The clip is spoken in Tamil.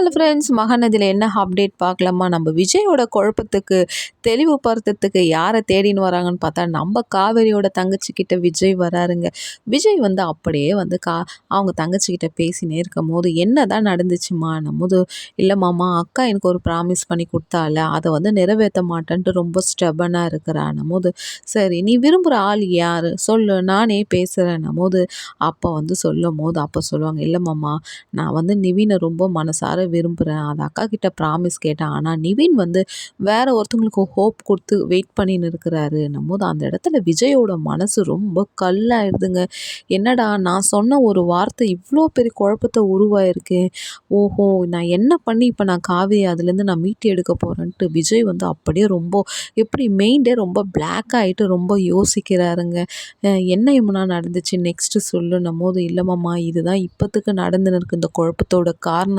ஹலோ ஃப்ரெண்ட்ஸ் மகாநதியில் என்ன அப்டேட் பார்க்கலாமா? நம்ம விஜயோட குழப்பத்துக்கு தெளிவுபடுத்துறதுக்கு யாரை தேடின்னு வராங்கன்னு பார்த்தா நம்ம காவேரியோட தங்கச்சிக்கிட்ட விஜய் வராருங்க. விஜய் வந்து அப்படியே வந்து கா அவங்க தங்கச்சிக்கிட்ட பேசினே இருக்கும் போது என்ன தான் நடந்துச்சுமா? நம்மது இல்லை மாமா அக்கா எனக்கு ஒரு ப்ராமிஸ் பண்ணி கொடுத்தால அதை வந்து நிறைவேற்ற மாட்டேன்ட்டு ரொம்ப ஸ்டெபனாக இருக்கிறான் போது சரி நீ விரும்புகிற ஆள் யார்? சொல்லு நானே பேசுகிறேன் போது அப்போ வந்து சொல்லும் போது அப்போ சொல்லுவாங்க இல்லை மாமா நான் வந்து நிவினை ரொம்ப மனசார விரும்புகிறேன் அது அக்கா கிட்ட ப்ராமிஸ் கேட்டேன். ஆனால் நிவின் வந்து வேற ஒருத்தவங்களுக்கு ஹோப் கொடுத்து வெயிட் பண்ணின்னு இருக்கிறாரு. போது அந்த இடத்துல விஜயோட மனசு ரொம்ப கல்லாயிடுதுங்க என்னடா நான் சொன்ன ஒரு வார்த்தை இவ்வளோ பெரிய குழப்பத்தை உருவாயிருக்கு. ஓஹோ நான் என்ன பண்ணி இப்போ நான் காவேரி அதுலேருந்து நான் மீட்டி எடுக்க போகிறேன்ட்டு விஜய் வந்து அப்படியே ரொம்ப எப்படி மெயின்டே ரொம்ப பிளாக் ஆகிட்டு ரொம்ப யோசிக்கிறாருங்க. என்ன இம்முனா நடந்துச்சு? நெக்ஸ்ட்டு சொல்லுன்னும் போது இல்லைம்மாம்மா இதுதான் இப்போத்துக்கு நடந்துன்னு இருக்கு இந்த குழப்பத்தோட காரணம்.